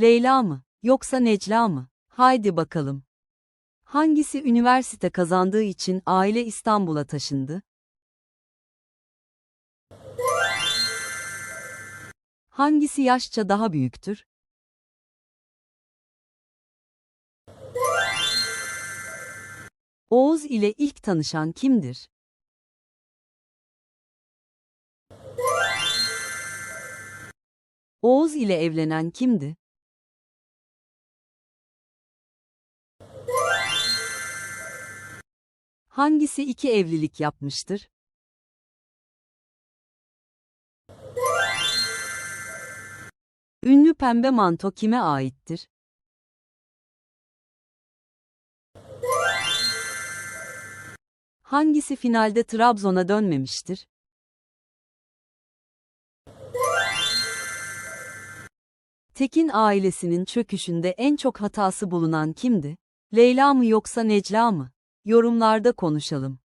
Leyla mı, yoksa Necla mı? Haydi bakalım. Hangisi üniversite kazandığı için aile İstanbul'a taşındı? Hangisi yaşça daha büyüktür? Oğuz ile ilk tanışan kimdir? Oğuz ile evlenen kimdi? Hangisi iki evlilik yapmıştır? Ünlü pembe manto kime aittir? Hangisi finalde Trabzon'a dönmemiştir? Tekin ailesinin çöküşünde en çok hatası bulunan kimdi? Leyla mı yoksa Necla mı? Yorumlarda konuşalım.